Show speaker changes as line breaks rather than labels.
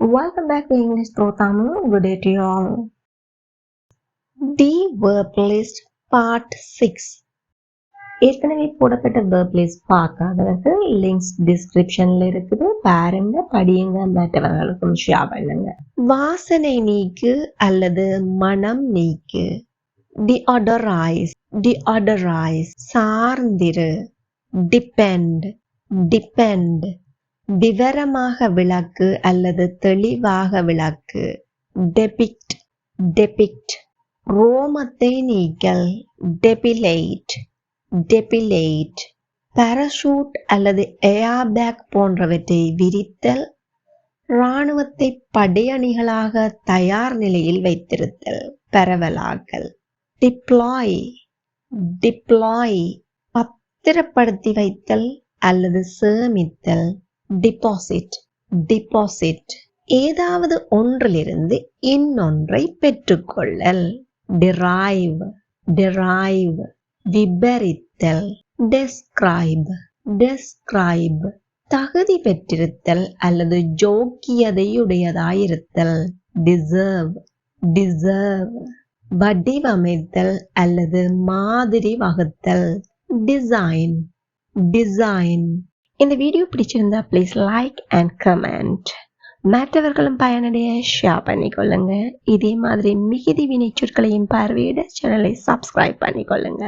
Welcome back to English Pro Tamil. Good day to you all. The verb list part 6 ஏற்கனவே போடப்பட்ட verb list பார்க்காதவர்கள் links டிஸ்கிரிப்ஷன்ல இருக்குது. பாருங்க படியுங்க மற்றவர்களுக்கும் ஷேர் பண்ணுங்க. வாசனை நீக்கு அல்லது மனம் நீக்கு. டிஆடரைஸ் டிஆடரைஸ் சார்ந்திரு. டிபெண்ட் டிபெண்ட் விவரமாக விளக்கு அல்லது தெளிவாக விளக்கு. டெபிக்ட் டெபிக்ட் ரோமத்தை நீக்கல் டெபிலேட் டெபிலேட் பாராசூட் அல்லது ஏர்பேக் போன்றவற்றை விரித்தல் இராணுவத்தை படையணிகளாக தயார் நிலையில் வைத்திருத்தல் பரவலாக்கல். டிப்ளாய் டிப்ளாய் பத்திரப்படுத்தி வைத்தல் அல்லது சேமித்தல். டிபாசிட் டிபாசிட் ஏதாவது ஒன்றிலிருந்து இன்னொன்றை பெற்றுக்கொள்ளல். டிரைவ் டிரைவ் விபரித்தல் டெஸ்கிரைப் டெஸ்கிரைப் தகுதி பெற்றிருத்தல் அல்லது ஜோக்கியதையுடையதாயிருத்தல். டிசர்வ் டிசர்வ் வடிவமைத்தல் அல்லது மாதிரி வகுத்தல். டிசைன் டிசைன் இந்த வீடியோ பிடிச்சிருந்தா ப்ளீஸ் லைக் அண்ட் கமெண்ட் மற்றவர்களும் பயனடைய ஷேர் பண்ணிக்கொள்ளுங்க. இதே மாதிரி மிகுதி வினைச்சொற்களையும் பார்வையிட சேனலை சப்ஸ்கிரைப் பண்ணிக்கொள்ளுங்க.